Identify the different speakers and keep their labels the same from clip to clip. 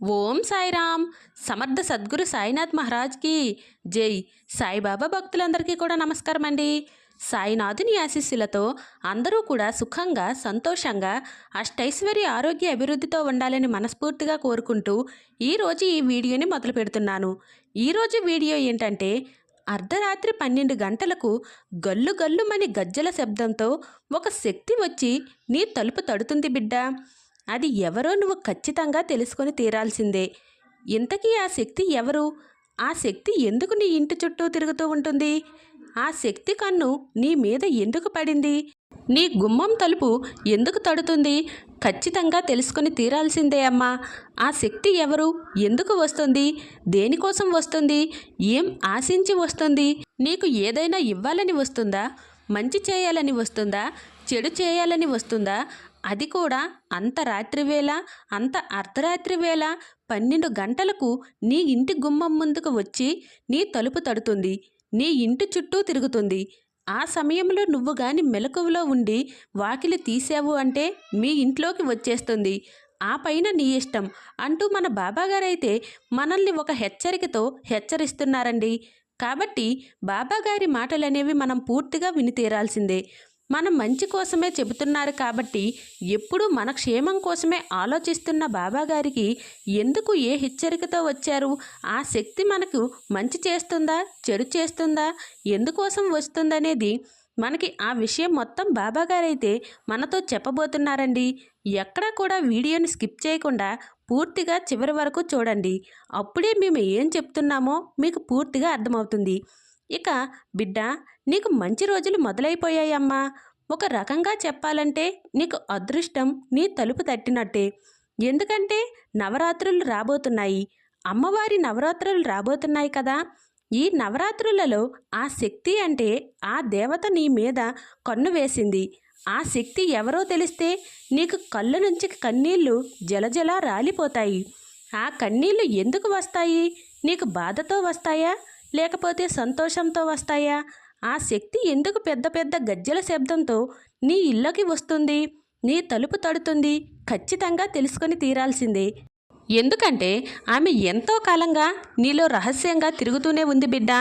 Speaker 1: ఓం సాయిరామ్. సమర్థ సద్గురు సాయినాథ్ మహారాజ్కి జై. సాయిబాబా భక్తులందరికీ కూడా నమస్కారం అండి సాయినాథుని ఆశీస్సులతో అందరూ కూడా సుఖంగా సంతోషంగా అష్టైశ్వర్య ఆరోగ్య అభివృద్ధితో ఉండాలని మనస్ఫూర్తిగా కోరుకుంటూ ఈరోజు ఈ వీడియోని మొదలు పెడుతున్నాను. ఈరోజు వీడియో ఏంటంటే అర్ధరాత్రి పన్నెండు గంటలకు గల్లు గల్లుమని గజ్జల శబ్దంతో ఒక శక్తి వచ్చి నీ తలుపు తడుతుంది బిడ్డ. అది ఎవరో నువ్వు ఖచ్చితంగా తెలుసుకొని తీరాల్సిందే. ఇంతకీ ఆ శక్తి ఎవరు? ఆ శక్తి ఎందుకు నీ ఇంటి చుట్టూ తిరుగుతూ ఉంటుంది? ఆ శక్తి కన్ను నీ మీద ఎందుకు పడింది? నీ గుమ్మం తలుపు ఎందుకు తడుతుంది? ఖచ్చితంగా తెలుసుకొని తీరాల్సిందే అమ్మా. ఆ శక్తి ఎవరు? ఎందుకు వస్తుంది? దేనికోసం వస్తుంది? ఏం ఆశించి వస్తుంది? నీకు ఏదైనా ఇవ్వాలని వస్తుందా? మంచి చేయాలని వస్తుందా? చెడు చేయాలని వస్తుందా? అది కూడా అంత రాత్రి వేళ అంత అర్ధరాత్రి వేళ పన్నెండు గంటలకు నీ ఇంటి గుమ్మం ముందుకు వచ్చి నీ తలుపు తడుతుంది నీ ఇంటి చుట్టూ తిరుగుతుంది. ఆ సమయంలో నువ్వు గాని మెలకువలో ఉండి వాకిలి తీసావు అంటే మీ ఇంట్లోకి వచ్చేస్తుంది. ఆ పైన నీ ఇష్టం అంటూ మన బాబాగారైతే మనల్ని ఒక హెచ్చరికతో హెచ్చరిస్తున్నారండి. కాబట్టి బాబాగారి మాటలనేవి మనం పూర్తిగా విని తీరాల్సిందే. మనం మంచి కోసమే చెబుతున్నారు కాబట్టి ఎప్పుడూ మన క్షేమం కోసమే ఆలోచిస్తున్న బాబాగారికి ఎందుకు ఏ హెచ్చరికతో వచ్చారు? ఆ శక్తి మనకు మంచి చేస్తుందా? చెడు చేస్తుందా? ఎందుకోసం వస్తుందనేది మనకి ఆ విషయం మొత్తం బాబాగారైతే మనతో చెప్పబోతున్నారండి. ఎక్కడా కూడా వీడియోని స్కిప్ చేయకుండా పూర్తిగా చివరి వరకు చూడండి. అప్పుడే మేము ఏం చెప్తున్నామో మీకు పూర్తిగా అర్థమవుతుంది. ఇక బిడ్డ నీకు మంచి రోజులు మొదలైపోయాయమ్మా. ఒక రకంగా చెప్పాలంటే నీకు అదృష్టం నీ తలుపు తట్టినట్టే. ఎందుకంటే నవరాత్రులు రాబోతున్నాయి. అమ్మవారి నవరాత్రులు రాబోతున్నాయి కదా. ఈ నవరాత్రులలో ఆ శక్తి అంటే ఆ దేవత నీ మీద కన్ను వేసింది. ఆ శక్తి ఎవరో తెలిస్తే నీకు కళ్ళ నుంచి కన్నీళ్ళు జలజల రాలిపోతాయి. ఆ కన్నీళ్ళు ఎందుకు వస్తాయి? నీకు బాధతో వస్తాయా? లేకపోతే సంతోషంతో వస్తాయా? ఆ శక్తి ఎందుకు పెద్ద పెద్ద గజ్జల శబ్దంతో నీ ఇళ్ళకి వస్తుంది? నీ తలుపు తడుతుంది. ఖచ్చితంగా తెలుసుకొని తీరాల్సిందే. ఎందుకంటే ఆమె ఎంతో కాలంగా నీలో రహస్యంగా తిరుగుతూనే ఉంది బిడ్డ.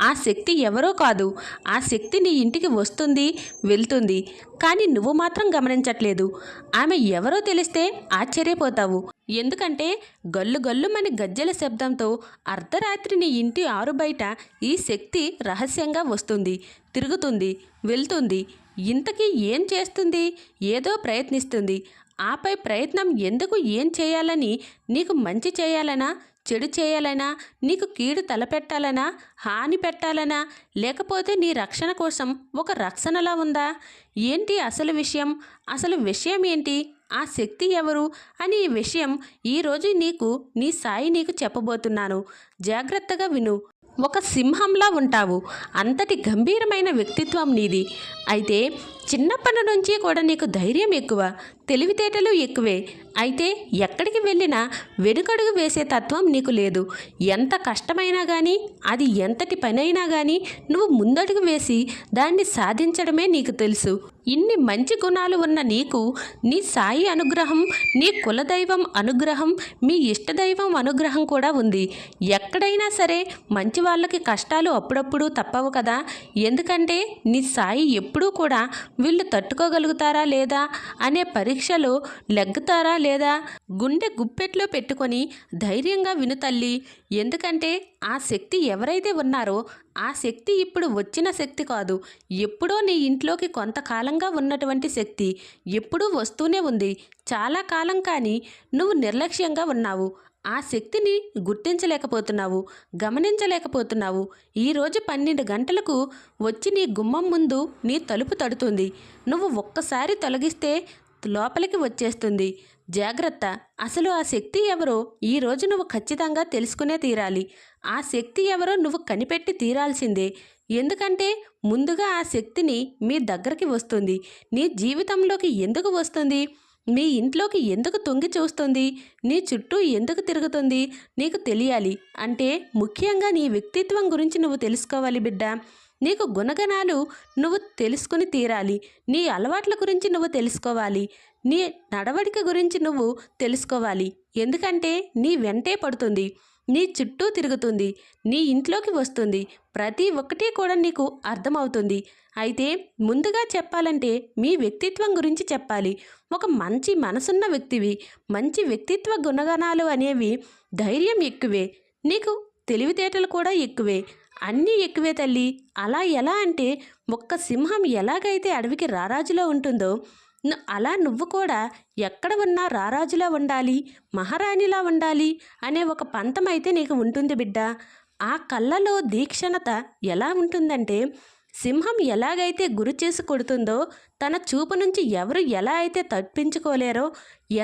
Speaker 1: ఆ శక్తి ఎవరో కాదు. ఆ శక్తి నీ ఇంటికి వస్తుంది వెళ్తుంది. కానీ నువ్వు మాత్రం గమనించట్లేదు. ఆమె ఎవరో తెలిస్తే ఆశ్చర్యపోతావు. ఎందుకంటే గల్లు గల్లుమని గజ్జల శబ్దంతో అర్ధరాత్రిని ఇంటి ఆరు బయట ఈ శక్తి రహస్యంగా వస్తుంది తిరుగుతుంది వెళ్తుంది. ఇంతకీ ఏం చేస్తుంది? ఏదో ప్రయత్నిస్తుంది. ఆపై ప్రయత్నం ఎందుకు ఏం చేయాలని నీకు మంచి చేయాలనా? చెడు చేయాలనా? నీకు కీడు తలపెట్టాలనా? హాని పెట్టాలనా? లేకపోతే నీ రక్షణ కోసం ఒక రక్షణలా ఉందా? ఏంటి అసలు విషయం? అసలు విషయం ఏంటి? ఆ శక్తి ఎవరు అని ఈ విషయం ఈరోజు నీకు నీ సాయి నీకు చెప్పబోతున్నాను. జాగ్రత్తగా విను. ఒక సింహంలా ఉంటావు. అంతటి గంభీరమైన వ్యక్తిత్వం నీది. అయితే చిన్నప్పటి నుంచి కూడా నీకు ధైర్యం ఎక్కువ తెలివితేటలు ఎక్కువే. అయితే ఎక్కడికి వెళ్ళినా వెనుకడుగు వేసే తత్వం నీకు లేదు. ఎంత కష్టమైనా కానీ అది ఎంతటి పనైనా కానీ నువ్వు ముందడుగు వేసి దాన్ని సాధించడమే నీకు తెలుసు. ఇన్ని మంచి గుణాలు ఉన్న నీకు నీ సాయి అనుగ్రహం నీ కులదైవం అనుగ్రహం మీ ఇష్టదైవం అనుగ్రహం కూడా ఉంది. ఎక్కడైనా సరే మంచి వాళ్ళకి కష్టాలు అప్పుడప్పుడు తప్పవు కదా. ఎందుకంటే నీ సాయి ఎప్పుడూ కూడా వీళ్ళు తట్టుకోగలుగుతారా లేదా అనే పరీక్షలో లెగ్గుతారా లేదా గుండె గుప్పెట్లో పెట్టుకొని ధైర్యంగా విను తల్లి. ఎందుకంటే ఆ శక్తి ఎవరైతే ఉన్నారో ఆ శక్తి ఇప్పుడు వచ్చిన శక్తి కాదు. ఎప్పుడో నీ ఇంట్లోకి కొంతకాలంగా ఉన్నటువంటి శక్తి ఎప్పుడూ వస్తూనే ఉంది. చాలా కాలం కానీ నువ్వు నిర్లక్ష్యంగా ఉన్నావు. ఆ శక్తిని గుర్తించలేకపోతున్నావు గమనించలేకపోతున్నావు. ఈరోజు పన్నెండు గంటలకు వచ్చి నీ గుమ్మం ముందు నీ తలుపు తడుతుంది. నువ్వు ఒక్కసారి తొలగిస్తే లోపలికి వచ్చేస్తుంది. జాగ్రత్త. అసలు ఆ శక్తి ఎవరో ఈరోజు నువ్వు ఖచ్చితంగా తెలుసుకునే తీరాలి. ఆ శక్తి ఎవరో నువ్వు కనిపెట్టి తీరాల్సిందే. ఎందుకంటే ముందుగా ఆ శక్తిని మీ దగ్గరికి వస్తుంది. నీ జీవితంలోకి ఎందుకు వస్తుంది? మీ ఇంట్లోకి ఎందుకు తొంగి చూస్తుంది? నీ చుట్టూ ఎందుకు తిరుగుతుంది? నీకు తెలియాలి. అంటే ముఖ్యంగా నీ వ్యక్తిత్వం గురించి నువ్వు తెలుసుకోవాలి బిడ్డ. నీకు గుణగణాలు నువ్వు తెలుసుకుని తీరాలి. నీ అలవాట్ల గురించి నువ్వు తెలుసుకోవాలి. నీ నడవడిక గురించి నువ్వు తెలుసుకోవాలి. ఎందుకంటే నీ వెంటే పడుతుంది. నీ చుట్టూ తిరుగుతుంది. నీ ఇంట్లోకి వస్తుంది. ప్రతి ఒక్కటి కూడా నీకు అర్థమవుతుంది. అయితే ముందుగా చెప్పాలంటే మీ వ్యక్తిత్వం గురించి చెప్పాలి. ఒక మంచి మనసున్న వ్యక్తివి మంచి వ్యక్తిత్వ గుణగణాలు అనేవి ధైర్యం ఎక్కువే. నీకు తెలివితేటలు కూడా ఎక్కువే. అన్నీ ఎక్కువే తల్లి. అలా ఎలా అంటే ఒక్క సింహం ఎలాగైతే అడవికి రారాజులో ఉంటుందో అలా నువ్వు కూడా ఎక్కడ ఉన్నా రారాజులా ఉండాలి మహారాణిలా ఉండాలి అనే ఒక పంతం అయితే నీకు ఉంటుంది బిడ్డ. ఆ కళ్ళలో దీక్షణత ఎలా ఉంటుందంటే సింహం ఎలాగైతే గురి చేసి కొడుతుందో తన చూపు నుంచి ఎవరు ఎలా అయితే తప్పించుకోలేరో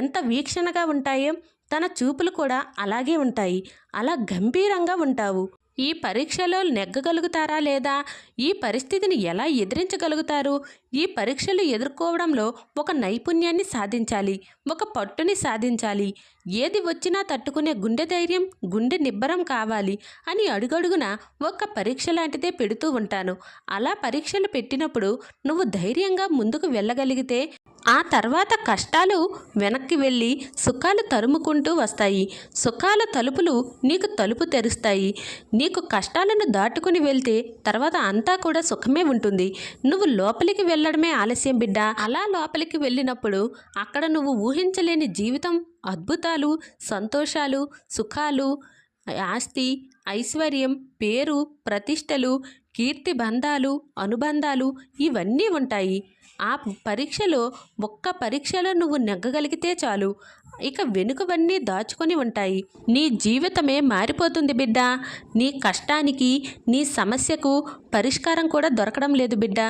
Speaker 1: ఎంత వీక్షణగా ఉంటాయో తన చూపులు కూడా అలాగే ఉంటాయి. అలా గంభీరంగా ఉంటావు. ఈ పరీక్షలో నెగ్గగలుగుతారా లేదా? ఈ పరిస్థితిని ఎలా ఎదిరించగలుగుతారు? ఈ పరీక్షలు ఎదుర్కోవడంలో ఒక నైపుణ్యాన్ని సాధించాలి ఒక పట్టుని సాధించాలి. ఏది వచ్చినా తట్టుకునే గుండె ధైర్యం గుండె నిబ్బరం కావాలి అని అడుగడుగున ఒక పరీక్ష లాంటిదే పెడుతూ ఉంటాను. అలా పరీక్షలు పెట్టినప్పుడు నువ్వు ధైర్యంగా ముందుకు వెళ్ళగలిగితే ఆ తర్వాత కష్టాలు వెనక్కి వెళ్ళి సుఖాలు తరుముకుంటూ వస్తాయి. సుఖాల తలుపులు నీకు తలుపు తెరుస్తాయి. నీకు కష్టాలను దాటుకుని వెళ్తే తర్వాత అంతా కూడా సుఖమే ఉంటుంది. నువ్వు లోపలికి వెళ్ళ వెళ్ళడమే ఆలస్యం బిడ్డ. అలా లోపలికి వెళ్ళినప్పుడు అక్కడ నువ్వు ఊహించలేని జీవితం అద్భుతాలు సంతోషాలు సుఖాలు ఆస్తి ఐశ్వర్యం పేరు ప్రతిష్టలు కీర్తి బంధాలు అనుబంధాలు ఇవన్నీ ఉంటాయి. ఆ పరీక్షలో ఒక్క పరీక్షలో నువ్వు నెగ్గగలిగితే చాలు. ఇక వెనుకవన్నీ దాచుకొని ఉంటాయి. నీ జీవితమే మారిపోతుంది బిడ్డ. నీ కష్టానికి నీ సమస్యకు పరిష్కారం కూడా దొరకడం లేదు బిడ్డ.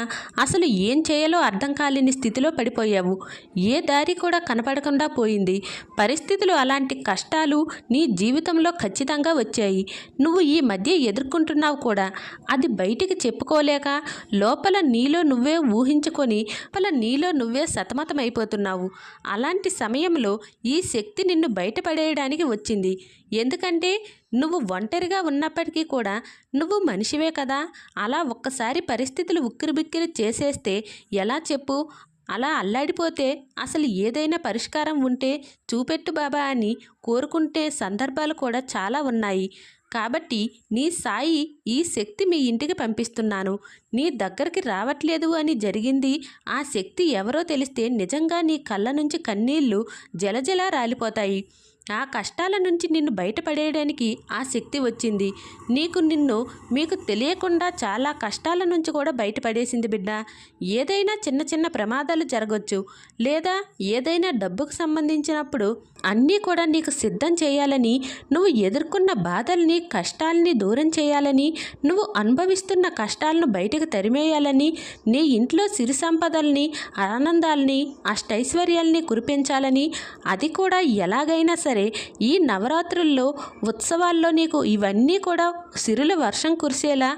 Speaker 1: అసలు ఏం చేయాలో అర్థం కాలేని స్థితిలో పడిపోయావు. ఏ దారి కూడా కనపడకుండా పోయింది. పరిస్థితులు అలాంటి కష్టాలు నీ జీవితంలో ఖచ్చితంగా వచ్చాయి. నువ్వు ఈ మధ్య ఎదుర్కొంటున్నావు కూడా. అది బయటికి చెప్పుకోలేక లోపల నీలో నువ్వే ఊహించుకొని లోపల నీలో నువ్వే సతమతమైపోతున్నావు. అలాంటి సమయంలో ఈ శక్తి నిన్ను బయటపడేయడానికి వచ్చింది. ఎందుకంటే నువ్వు ఒంటరిగా ఉన్నప్పటికీ కూడా నువ్వు మనిషివే కదా. అలా ఒక్కసారి పరిస్థితులు ఉక్కిరిబిక్కిరి చేసేస్తే ఎలా చెప్పు? అలా అల్లాడిపోతే అసలు ఏదైనా పరిష్కారం ఉంటే చూపెట్టు బాబా అని కోరుకుంటే సందర్భాలు కూడా చాలా ఉన్నాయి. కాబట్టి నీ సాయి ఈ శక్తి మీ ఇంటికి పంపిస్తున్నాను. నీ దగ్గరికి రావట్లేదు అని జరిగింది. ఆ శక్తి ఎవరో తెలిస్తే నిజంగా నీ కళ్ళ నుంచి కన్నీళ్ళు జలజలా రాలిపోతాయి. ఆ కష్టాల నుంచి నిన్ను బయటపడేయడానికి ఆ శక్తి వచ్చింది. నీకు నిన్ను మీకు తెలియకుండా చాలా కష్టాల నుంచి కూడా బయటపడేసింది బిడ్డ. ఏదైనా చిన్న చిన్న ప్రమాదాలు జరగవచ్చు లేదా ఏదైనా డబ్బుకు సంబంధించినప్పుడు అన్నీ కూడా నీకు సిద్ధం చేయాలని నువ్వు ఎదుర్కొన్న బాధల్ని కష్టాలని దూరం చేయాలని నువ్వు అనుభవిస్తున్న కష్టాలను బయటకు తరిమేయాలని నీ ఇంట్లో సిరి సంపదల్ని ఆనందాల్ని అష్టైశ్వర్యాల్ని కురిపించాలని అది కూడా ఎలాగైనా సరే ఈ నవరాత్రుల్లో ఉత్సవాల్లో నీకు ఇవన్నీ కూడా సిరుల వర్షం కురిసేలా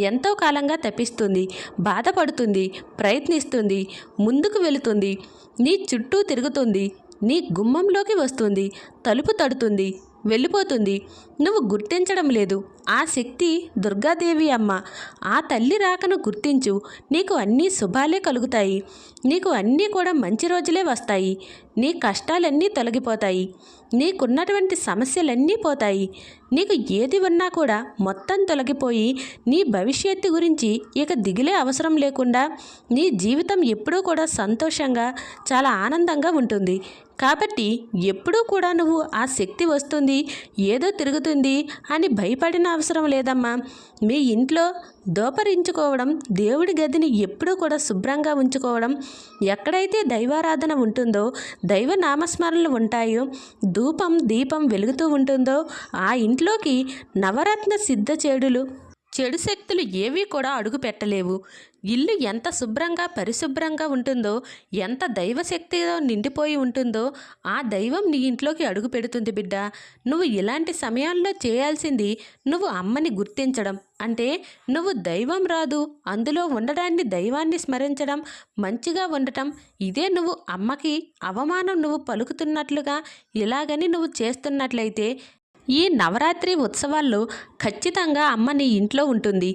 Speaker 1: ఎంతో కాలంగా తప్పిస్తుంది. బాధపడుతుంది ప్రయత్నిస్తుంది ముందుకు వెళుతుంది నీ చుట్టూ తిరుగుతుంది నీ గుమ్మంలోకి వస్తుంది తలుపు తడుతుంది వెళ్ళిపోతుంది. నువ్వు గుర్తించడం లేదు. ఆ శక్తి దుర్గాదేవి అమ్మ ఆ తల్లి రాకను గుర్తించు. నీకు అన్నీ శుభాలే కలుగుతాయి. నీకు అన్నీ కూడా మంచి రోజులే వస్తాయి. నీ కష్టాలన్నీ తొలగిపోతాయి. నీకున్నటువంటి సమస్యలన్నీ పోతాయి. నీకు ఏది ఉన్నా కూడా మొత్తం తొలగిపోయి నీ భవిష్యత్తు గురించి ఇక దిగిలే అవసరం లేకుండా నీ జీవితం ఎప్పుడూ కూడా సంతోషంగా చాలా ఆనందంగా ఉంటుంది. కాబట్టి ఎప్పుడూ కూడా నువ్వు ఆ శక్తి వస్తుంది ఏదో తిరుగుతుంది అని భయపడిన అవసరం లేదమ్మా. మీ ఇంట్లో దోపరించుకోవడం దేవుడి గదిని ఎప్పుడూ కూడా శుభ్రంగా ఉంచుకోవడం ఎక్కడైతే దైవారాధన ఉంటుందో దైవ నామస్మరణలు ఉంటాయో ధూపం దీపం వెలుగుతూ ఉంటుందో ఆ ఇంట్లోకి నవరత్న సిద్ధ చెడులు చెడు శక్తులు ఏవీ కూడా అడుగు పెట్టలేవు ఇల్లు ఎంత శుభ్రంగా పరిశుభ్రంగా ఉంటుందో ఎంత దైవశక్తితో నిండిపోయి ఉంటుందో ఆ దైవం నీ ఇంట్లోకి అడుగు పెడుతుంది బిడ్డ. నువ్వు ఇలాంటి సమయాల్లో చేయాల్సింది నువ్వు అమ్మని గుర్తించడం. అంటే నువ్వు దైవం రాదు అందులో ఉండడాన్ని దైవాన్ని స్మరించడం మంచిగా ఉండటం. ఇదే నువ్వు అమ్మకి అవమానం నువ్వు పలుకుతున్నట్లుగా ఇలాగని నువ్వు చేస్తున్నట్లయితే ఈ నవరాత్రి ఉత్సవాల్లో ఖచ్చితంగా అమ్మ నీ ఇంట్లో ఉంటుంది.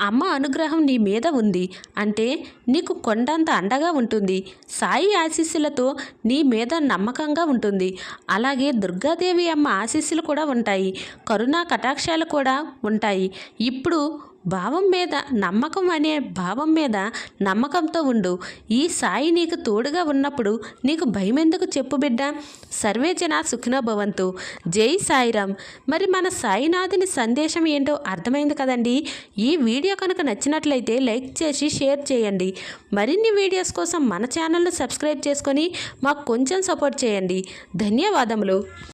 Speaker 1: అమ్మ అనుగ్రహం నీ మీద ఉంది అంటే నీకు కొండంత అండగా ఉంటుంది. సాయి ఆశీస్సులతో నీ మీద నమ్మకంగా ఉంటుంది. అలాగే దుర్గాదేవి అమ్మ ఆశీస్సులు కూడా ఉంటాయి. కరుణా కటాక్షాలు కూడా ఉంటాయి. ఇప్పుడు భావం మీద నమ్మకం అనే భావం మీద నమ్మకంతో ఉండు. ఈ సాయి నీకు తోడుగా ఉన్నప్పుడు నీకు భయం ఎందుకు చెప్పు బిడ్డ? సర్వేజన సుఖినోభవంతు భవంతు. జై సాయిరామ్. మరి మన సాయినాథుని సందేశం ఏంటో అర్థమైంది కదండి? ఈ వీడియో కనుక నచ్చినట్లయితే లైక్ చేసి షేర్ చేయండి. మరిన్ని వీడియోస్ కోసం మన ఛానల్ను సబ్స్క్రైబ్ చేసుకొని మాకు కొంచెం సపోర్ట్ చేయండి. ధన్యవాదములు.